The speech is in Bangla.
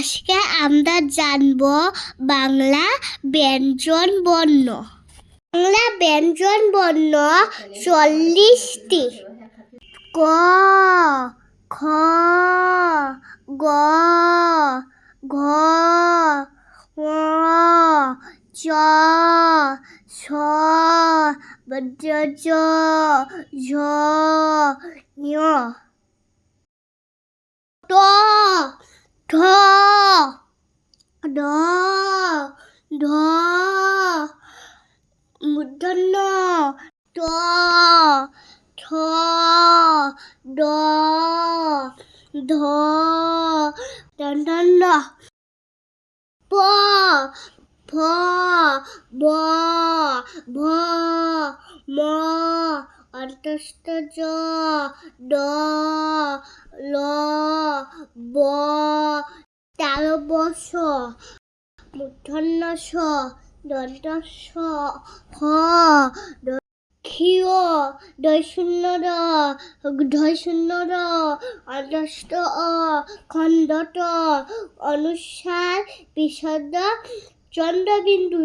আজকে আমরা জানব বাংলা ব্যঞ্জন বর্ণ। বাংলা ব্যঞ্জন বর্ণ চল্লিশটি। ক, খ, গ, ঘ চ ছ জ ঝ, ঞ। ট, ঠ ড ঢ মূর্ধন্য ট ঠ ড ধ ম অন্তস্থ জ ড ল ব তালবস মূর্ধন্য স দন্ত স হ ক্ষীয় দয় শূন্য র ধয় শূন্য র অন্তস্থ অ খণ্ডত, অনুসার বিশদ চন্দ্রবিন্দু।